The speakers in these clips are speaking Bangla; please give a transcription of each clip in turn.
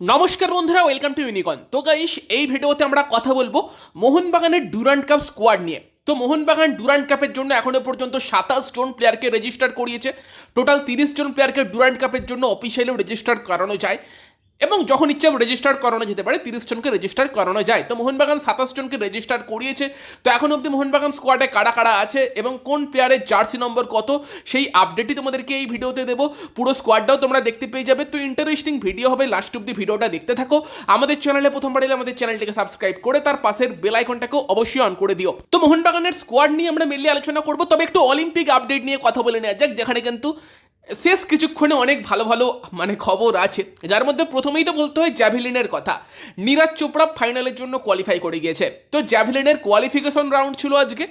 নমস্কার বন্ধুরা ওয়েলকাম টু ইউনিকন তো গাইস এই ভিডিওতে আমরা কথা বলব মোহনবাগানের ডুরান্ট কাপ স্কোয়াড নিয়ে। তো মোহনবাগান ডুরান্ট কাপের জন্য এখনও পর্যন্ত সাতাশ জন প্লেয়ারকে রেজিস্টার করিয়েছে। টোটাল তিরিশ জন প্লেয়ারকে ডুরান্ট কাপের জন্য অফিসিয়ালিও রেজিস্টার করানো যায়। এবং যখন ইচ্ছা রেজিস্টার করানো যেতে পারে, তিরিশ জনকে রেজিস্টার করানো যায়। তো মোহনবাগান সাতাশ জনকে রেজিস্টার করিয়েছে। তো এখন অবধি মোহনবাগান স্কোয়াডে কারা কারা আছে এবং কোন প্লেয়ারের জার্সি নম্বর কত, সেই আপডেটই তোমাদেরকে এই ভিডিওতে দেবো। পুরো স্কোয়াডটাও তোমরা দেখতে পেয়ে যাবে। তো ইন্টারেস্টিং ভিডিও হবে। লাস্ট অব্দি ভিডিওটা দেখতে থাকো। আমাদের চ্যানেলে প্রথমবার এলে আমাদের চ্যানেলটিকে সাবস্ক্রাইব করে, তার পাশের বেল আইকনটাকেও অবশ্যই অন করে দিও। তো মোহনবাগানের স্কোয়াড নিয়ে আমরা মেনলি আলোচনা করব। তবে একটু অলিম্পিক আপডেট নিয়ে কথা বলে নেওয়া যাক, যেখানে কিন্তু শেষ কিছুক্ষণে অনেক ভালো ভালো মানে খবর আছে। যার মধ্যে প্রথমেই তো বলতে হয় জ্যাভেলিনের কথা। নীরাজ চোপড়া ফাইনালের জন্য কোয়ালিফাই করে গিয়েছে। তো জ্যাভেলিনের কোয়ালিফিকেশন রাউন্ড ছিল আজকে।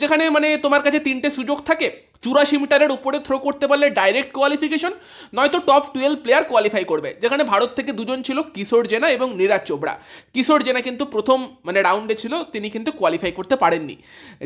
যেখানে মানে তোমার কাছে তিনটে সুযোগ থাকে, চুরাশি মিটারের উপরে থ্রো করতে পারলে ডাইরেক্ট কোয়ালিফিকেশন নয়তো টপ টুয়েলভ প্লেয়ার কোয়ালিফাই করবে। যেখানে ভারত থেকে দুজন ছিল কিশোর জেনা এবং নীরাজ চোপড়া। কিশোর জেনা কিন্তু প্রথম মানে রাউন্ডে ছিল, তিনি কিন্তু কোয়ালিফাই করতে পারেননি।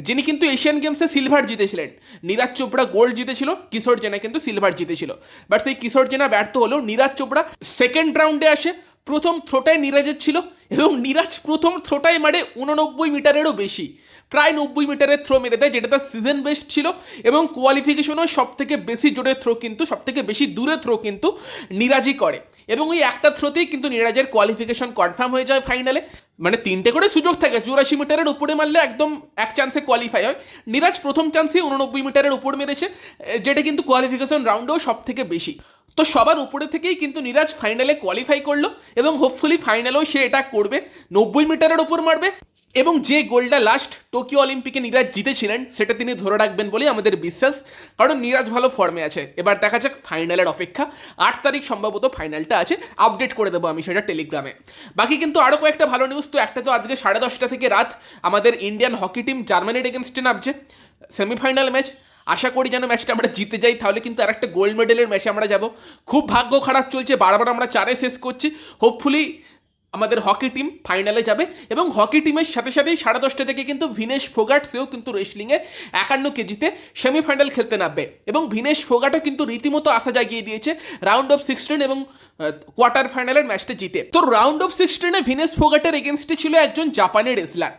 যিনি কিন্তু এশিয়ান গেমসে সিলভার জিতেছিলেন। নীরাজ চোপড়া গোল্ড জিতেছিল, কিশোর জেনা কিন্তু সিলভার জিতেছিল। বাট সেই কিশোর জেনা ব্যর্থ হলেও নীরাজ চোপড়া সেকেন্ড রাউন্ডে আসে, প্রথম থ্রোটাই নীরাজের ছিল এবং নীরাজ প্রথম থ্রোটাই মারে উননব্বই মিটারেরও বেশি। প্রায় নব্বই মিটারের থ্রো মেরে দেয় যেটা তার সিজন বেস্ট ছিল এবং কোয়ালিফিকেশনও সব থেকে বেশি জোরে থ্রো কিন্তু সব থেকে বেশি দূরে থ্রো কিন্তু নিরাজই করে। এবং ওই একটা থ্রোতেই কিন্তু নিরাজের কোয়ালিফিকেশন কনফার্ম হয়ে যায় ফাইনালে মানে তিনটে করে সুযোগ থাকে, চুরাশি মিটারের উপরে মারলে একদম এক চান্সে কোয়ালিফাই হয়। নিরাজ প্রথম চান্সেই উননব্বই মিটারের উপর মেরেছে, যেটা কিন্তু কোয়ালিফিকেশন রাউন্ডেও সব থেকে বেশি। তো সবার উপরে থেকেই কিন্তু নিরাজ ফাইনালে কোয়ালিফাই করল এবং হোপফুলি ফাইনালেও সে এটা করবে। নব্বই মিটারের উপর মারবে। এবং যে গোল্ডটা লাস্ট টোকিও অলিম্পিকে নিরাজ জিতেছিলেন, সেটা তিনি ধরে রাখবেন বলেই আমাদের বিশ্বাস। কারণ নিরাজ ভালো ফর্মে আছে। এবার দেখা যাক ফাইনালের অপেক্ষা। আট তারিখ সম্ভবত ফাইনালটা আছে। আপডেট করে দেবো আমি সেটা টেলিগ্রামে বাকি কিন্তু আরও কয়েকটা ভালো নিউজ তো একটা তো আজকে সাড়ে দশটা থেকে রাত। আমাদের ইন্ডিয়ান হকি টিম জার্মানির এগেনস্টে নামছে। সেমিফাইনাল ম্যাচ আশা করি যেন ম্যাচটা আমরা জিতে যাই। তাহলে কিন্তু আর একটা গোল্ড মেডেলের ম্যাচে আমরা যাব। খুব ভাগ্য খারাপ চলছে। বারবার আমরা চারে শেষ করছি। হোপফুলি আমাদের হকি টিম ফাইনালে যাবে এবং হকি টিমের সাথে সাথেই সাড়ে দশটা থেকে কিন্তু ভিনেশ ফোগাট সেও কিন্তু রেসলিংয়ে একান্ন কেজিতে সেমিফাইনাল খেলতে নামবে। এবং ভিনেশ ফোগাটও কিন্তু রীতিমতো আশা জাগিয়ে দিয়েছে রাউন্ড অফ সিক্সটিন এবং কোয়ার্টার ফাইনালের ম্যাচটা জিতে। তো রাউন্ড অফ সিক্সটিনে ভিনেশ ফোগাটের এগেনস্টে ছিল একজন জাপানের রেসলার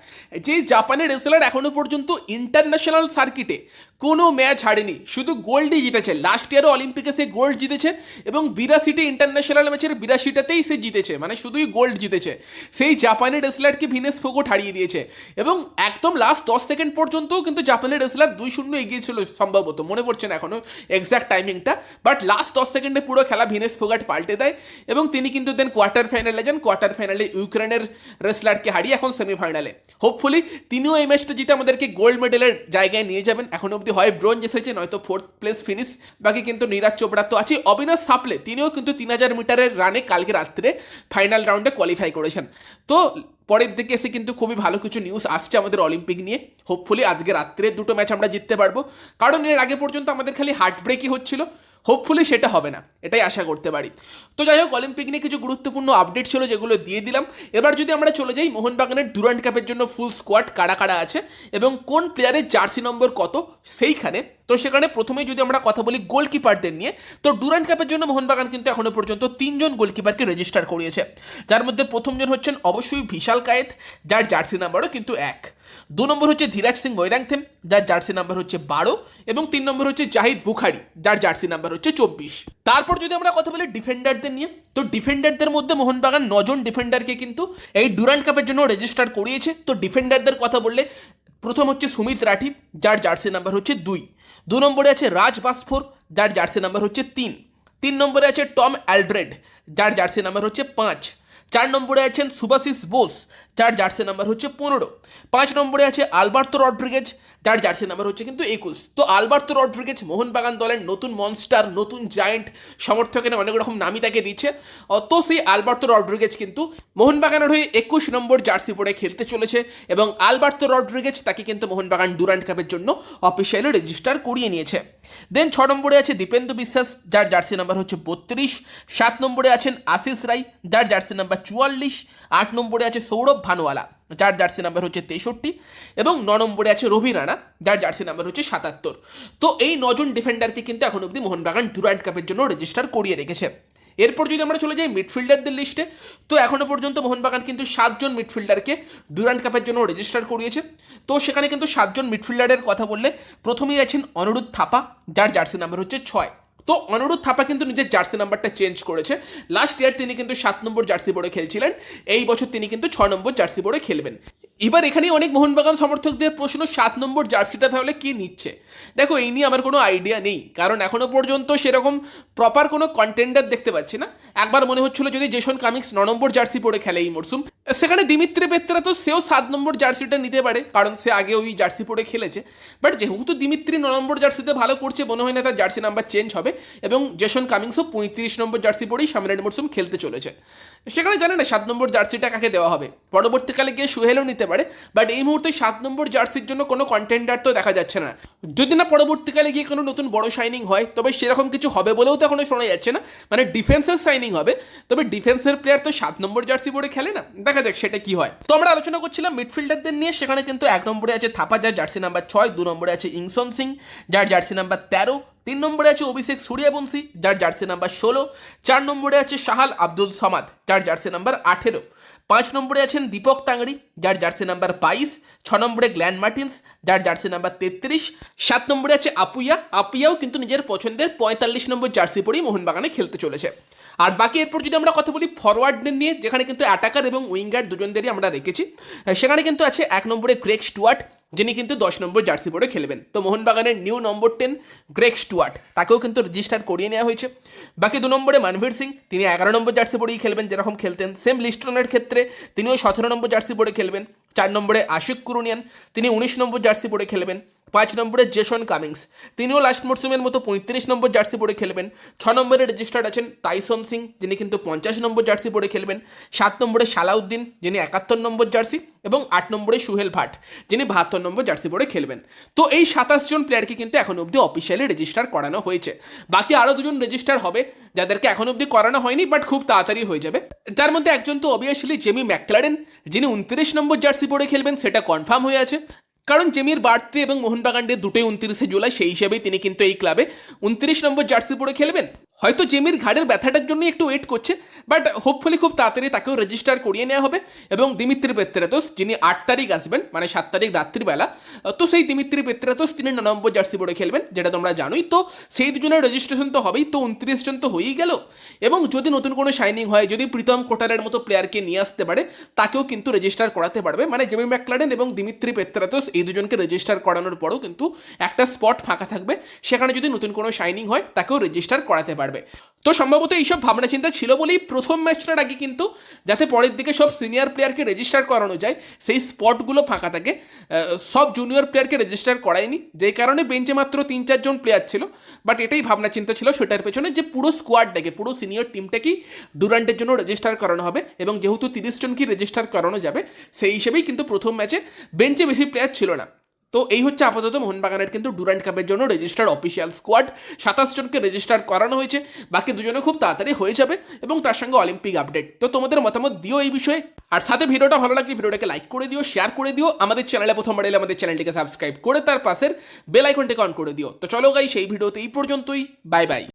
যে জাপানের রেসলার এখনও পর্যন্ত ইন্টারন্যাশনাল সার্কিটে কোনো ম্যাচ হারেনি। শুধু গোল্ডই জিতেছে। লাস্ট ইয়ারও অলিম্পিকে সে গোল্ড জিতেছে এবং বিরাশিটি ইন্টারন্যাশনাল ম্যাচের বিরাশিটাতেই সে জিতেছে। মানে শুধুই গোল্ড জিতেছে। সেই জাপানের রেসলারকে ভিনেস ফোগোট হারিয়ে দিয়েছে। এবং একদম লাস্ট দশ সেকেন্ড পর্যন্তও কিন্তু জাপানের রেসলার দুই শূন্য এগিয়ে ছিল সম্ভবত। মনে পড়ছে না এখনও এক্স্যাক্ট টাইমিংটা বাট লাস্ট দশ সেকেন্ডে পুরো খেলা ভিনেস ফোগাট পাল্টে দেয় এবং তিনি কিন্তু দেন কোয়ার্টার ফাইনালে যান। কোয়ার্টার ফাইনালে ইউক্রেনের রেসলারকে হারিয়ে এখন সেমিফাইনালে হোপফুলি তিনিও এই ম্যাচটা জিতে আমাদেরকে গোল্ড মেডেলের জায়গায় নিয়ে যাবেন। এখন অব্দি হয়, ব্রোঞ্জ এসেছে নয়তো ফোর্থ প্লেস ফিনিশ বাকি কিন্তু নীরাজ চোপড়া তো আছে অবিনাশ সাপলে, তিনিও কিন্তু তিন হাজার মিটারের রানে কালকে রাত্রে ফাইনাল রাউন্ডে কোয়ালিফাই করেছেন। তো পরের দিকে এসে কিন্তু খুবই ভালো কিছু নিউজ আসছে আমাদের অলিম্পিক নিয়ে। হোপফুলি আজকে রাত্রে দুটো ম্যাচ আমরা জিততে পারব। কারণ এর আগে পর্যন্ত আমাদের খালি হার্ট ব্রেকই হচ্ছিল। হোপফুলি সেটা হবে না, এটাই আশা করতে পারি। তো যাই হোক অলিম্পিক নিয়ে কিছু গুরুত্বপূর্ণ আপডেট ছিল যেগুলো দিয়ে দিলাম। এবার যদি আমরা চলে যাই, মোহনবাগানের ডুরান্ট কাপের জন্য ফুল স্কোয়াড কারা কারা আছে এবং কোন প্লেয়ারের জার্সি নম্বর কত, সেইখানে। তো সেখানে প্রথমেই যদি আমরা কথা বলি গোলকিপারদের নিয়ে, তো ডুরান্ট কাপের জন্য মোহনবাগান কিন্তু এখনও পর্যন্ত তিনজন গোলকিপারকে রেজিস্টার করিয়েছে। যার মধ্যে প্রথমজন হচ্ছেন অবশ্যই ভিশাল কায়েত, যার জার্সি নাম্বারও কিন্তু এক। দু নম্বর হচ্ছে ধীরাজ সিং মৈরাংথেম যার জার্সি নাম্বার হচ্ছে বারো, এবং তিন নম্বর হচ্ছে জাহিদ বুখারি, যার জার্সি নাম্বার হচ্ছে চব্বিশ। তারপর যদি আমরা কথা বলি ডিফেন্ডারদের নিয়ে, তো ডিফেন্ডারদের মধ্যে মোহনবাগান নজন ডিফেন্ডারকে কিন্তু এই ডুরান্ট কাপের জন্য রেজিস্টার করিয়েছে। তো ডিফেন্ডারদের কথা বললে প্রথম হচ্ছে সুমিত রাঠি, যার জার্সি নাম্বার হচ্ছে দুই। দু নম্বরে আছে রাজ বাসফোর, যার জার্সি নাম্বার হচ্ছে তিন। তিন নম্বরে আছে টম অ্যালড্রেড, যার জার্সি নাম্বার হচ্ছে পাঁচ। চার নম্বরে আছেন সুভাশিস বোস যার জার্সি নাম্বার হচ্ছে পনেরো। পাঁচ নম্বরে আছে আলবার্তো রড্রিগেজ যার জার্সি নাম্বার হচ্ছে কিন্তু একুশ। তো আলবার্তো রড্রিগেজ মোহনবাগান দলের নতুন মনস্টার নতুন জায়েন্ট সমর্থকের অনেক রকম নামই তাকে দিচ্ছে। তো সেই আলবার্তো রড্রিগেজ কিন্তু মোহনবাগানের হয়ে একুশ নম্বর জার্সি পরে খেলতে চলেছে এবং আলবার্তো রড্রিগেজ তাকে কিন্তু মোহনবাগান ডুরান্ট কাপের জন্য অফিসিয়ালি রেজিস্টার করিয়ে নিয়েছে। দেন ছ নম্বরে আছে দীপেন্দু বিশ্বাস, যার জার্সি নাম্বার হচ্ছে বত্রিশ। সাত নম্বরে আছেন আশিস রায় যার জার্সি নাম্বার চুয়াল্লিশ। আট নম্বরে আছে সৌরভ ভানুয়ালা যার জার্সি নাম্বার হচ্ছে তেষট্টি এবং ন নম্বরে আছে রবি রানা, যার জার্সি নাম্বার হচ্ছে সাতাত্তর। তো এই নজন ডিফেন্ডারকে কিন্তু এখন অবধি মোহনবাগান ডুরান্ট কাপের জন্য রেজিস্টার করিয়ে রেখেছে। এরপর যদি আমরা চলে যাই মিডফিল্ডারদের লিস্টে তো এখনও পর্যন্ত মোহনবাগান কিন্তু সাতজন মিডফিল্ডারকে ডুরান্ড কাপের জন্য রেজিস্টার করিয়েছে। তো সেখানে কিন্তু সাতজন মিডফিল্ডারের কথা বললে প্রথমেই আছেন অনুরোধ থাপা, যার জার্সি নাম্বার হচ্ছে ছয়। তো অনুরোধ থাপা কিন্তু নিজের জার্সি নাম্বারটা চেঞ্জ করেছে। লাস্ট ইয়ার তিনি কিন্তু সাত নম্বর জার্সি পরে খেলছিলেন। এই বছর তিনি কিন্তু ছ নম্বর জার্সি পরে খেলবেন। এবার এখানে অনেক মোহনবাগান সমর্থকদের প্রশ্ন, সাত নম্বর জার্সিটা তাহলে কি নিচ্ছে? দেখো, এই নিয়ে আমার কোনো আইডিয়া নেই। কারণ এখনও পর্যন্ত সেরকম প্রপার কোনো কন্টেন্ডার দেখতে পাচ্ছি না। একবার মনে হচ্ছিল যদি জেসন কামিংস ন নম্বর জার্সি পরে খেলে এই মরসুম সেখানে দিমিত্রি পেত্রা তো সেও সাত নম্বর জার্সিটা নিতে পারে, কারণ সে আগে ওই জার্সি পরে খেলেছে। বাট যেহেতু দিমিত্রি ন নম্বর জার্সিতে ভালো করছে, মনে হয় না তার জার্সি নাম্বার চেঞ্জ হবে, এবং জেসন কামিংসও পঁয়ত্রিশ নম্বর জার্সি পরেই সামনের মরসুম খেলতে চলেছে। সেখানে জানে না সাত নম্বর জার্সিটা কাকে দেওয়া হবে। পরবর্তীকালে গিয়ে সুহেলও নিতে পারে, বাট এই মুহূর্তে সাত নম্বর জার্সির জন্য কোনো কন্টেন্ডার তো দেখা যাচ্ছে না। যদি না পরবর্তীকালে গিয়ে কোনো নতুন বড় শাইনিং হয়, তবে সেরকম কিছু হবে বলেও তো এখনও শোনা যাচ্ছে না। মানে ডিফেন্সের সাইনিং হবে, তবে ডিফেন্সের প্লেয়ার তো সাত নম্বর জার্সি পরে খেলে না, দেখা যাক সেটা কি হয়। তো আমরা আলোচনা করছিলাম মিডফিল্ডারদের নিয়ে, সেখানে কিন্তু এক নম্বরে আছে থাপা, যার জার্সি নাম্বার ছয়, দু নম্বরে আছে ইংসন সিং, যার জার্সি নাম্বার তেরো, তিন নম্বরে আছে অভিষেক সূর্যবংশী, যার জার্সি নাম্বার ষোলো, চার নম্বরে আছে শাহাল আব্দুল সমাদ, যার জার্সি নাম্বার আঠেরো, পাঁচ নম্বরে আছেন দীপক তাংড়ি, যার জার্সি নাম্বার বাইশ, ছ নম্বরে গ্ল্যান মার্টিন্স, যার জার্সি নাম্বার তেত্রিশ, সাত নম্বরে আছে আপুইয়া, আপুইয়াও কিন্তু নিজের পছন্দের পঁয়তাল্লিশ নম্বর জার্সি পরেই মোহনবাগানে খেলতে চলেছে। আর বাকি এরপর যদি আমরা কথা বলি ফরওয়ার্ডদের নিয়ে, যেখানে কিন্তু অ্যাটাকার এবং উইঙ্গার দুজনদেরই আমরা রেখেছি সেখানে কিন্তু আছে এক নম্বরে গ্রেক স্টুয়ার্ট যিনি কিন্তু দশ নম্বর জার্সি পরে খেলবেন। তো মোহনবাগানের new number ten Greg Stewart তাকেও কিন্তু রেজিস্টার করিয়ে নেওয়া হয়েছে। বাকি দু নম্বরে মানভীর সিং, তিনি এগারো নম্বর জার্সি পরেই খেলবেন, যেরকম খেলতেন সেম লিস্টনের ক্ষেত্রে, তিনিও সতেরো নম্বর জার্সি পরে খেলবেন। চার নম্বরে আশিক কুরুনিয়ান, তিনি উনিশ নম্বর জার্সি পরে খেলবেন। পাঁচ নম্বরে জেসন কামিংস। তিনিও লাস্ট মরসুমের মতো পঁয়ত্রিশ নম্বর জার্সি পরে খেলবেন। ছ নম্বরে রেজিস্টার্ড আছেন তাইসন সিং, যিনি কিন্তু পঞ্চাশ নম্বর জার্সি পরে খেলবেন। সাত নম্বরে সালাউদ্দিন, যিনি একাত্তর নম্বর জার্সি এবং আট নম্বরে সুহেল ভাট, যিনি বাহাত্তর নম্বর জার্সি পরে খেলবেন। তো এই সাতাশ জন প্লেয়ারকে কিন্তু এখন অবধি অফিসিয়ালি রেজিস্টার করানো হয়েছে। বাকি আরও দুজন রেজিস্টার হবে, যাদেরকে এখন অবধি করানো হয়নি বাট খুব তাড়াতাড়ি হয়ে যাবে। যার মধ্যে একজন তো অবভিয়াসলি জেমি ম্যাকলারেন যিনি উনত্রিশ নম্বর জার্সি পরে খেলবেন, সেটা কনফার্ম হয়ে আছে। কারণ জেমির বার্থডে এবং মোহনবাগান ডে দুটোই উনত্রিশে জুলাই, সেই হিসেবেই তিনি কিন্তু এই ক্লাবে উনত্রিশ নম্বর জার্সি পরে খেলবেন। হয়তো জেমির ঘাড়ের ব্যথাটার জন্য একটু ওয়েট করছে বাট হোপফুলি খুব তাড়াতাড়ি তাকেও রেজিস্টার করিয়ে নেওয়া হবে। এবং দিমিত্রি পেত্রাতোস যিনি আট তারিখ আসবেন মানে সাত তারিখ রাত্রিবেলা তো সেই দিমিত্রি পেত্রাতোস তিনি ন নম্বর জার্সি পরে খেলবেন, যেটা তোমরা জানোই। তো সেই দুজনের রেজিস্ট্রেশন তো হবেই, তো উনত্রিশ জন তো হয়েই গেল। এবং যদি নতুন কোনো শাইনিং হয়, যদি প্রীতম কোটারের মতো প্লেয়ারকে নিয়ে আসতে পারে, তাকেও কিন্তু রেজিস্টার করাতে পারবে। মানে জেমি ম্যাকলারেন এবং দিমিত্রি পেত্রাতোস এই দুজনকে রেজিস্টার করানোর পরও কিন্তু একটা স্পট ফাঁকা থাকবে। সেখানে যদি নতুন কোনো শাইনিং হয়, তাকেও রেজিস্টার করাতে পারবে। তো সম্ভবত এইসব ভাবনা চিন্তা ছিল বলেই প্রথম ম্যাচটার আগে কিন্তু, যাতে পরের দিকে সব সিনিয়র প্লেয়ারকে রেজিস্টার করানো যায়, সেই স্পটগুলো ফাঁকা থাকে। সব জুনিয়র প্লেয়ারকে রেজিস্টার করায়নি, যেই কারণে বেঞ্চে মাত্র তিন চারজন প্লেয়ার ছিল। বাট এটাই ভাবনা চিন্তা ছিল সেটার পেছনে যে পুরো স্কোয়াডটাকে পুরো সিনিয়র টিমটাকেই ডুরান্টের জন্য রেজিস্টার করানো হবে এবং যেহেতু তিরিশ জনকে রেজিস্টার করানো যাবে, সেই হিসেবেই কিন্তু প্রথম ম্যাচে বেঞ্চে বেশি প্লেয়ার ছিল না। তো এই হচ্ছে আপাতত মোহনবাগানের কিন্তু ডুরান্ট কাপের জন্য রেজিস্টার্ড অফিসিয়াল স্কোয়াড সাতাশ জনকে রেজিস্টার করানো হয়েছে। বাকি দুজনে খুব তাড়াতাড়ি হয়ে যাবে এবং তার সঙ্গে অলিম্পিক আপডেট তো তোমাদের মতামত দিও এই বিষয়ে। আর সাথে ভিডিওটা ভালো লাগলে ভিডিওটাকে লাইক করে দিও শেয়ার করে দিও। আমাদের চ্যানেলে প্রথম এলে আমাদের চ্যানেলটিকে সাবস্ক্রাইব করে তার পাশের বেল আইকনটিকে অন করে দিও। তো চলো গাই সেই ভিডিওতে এই পর্যন্তই। Bye bye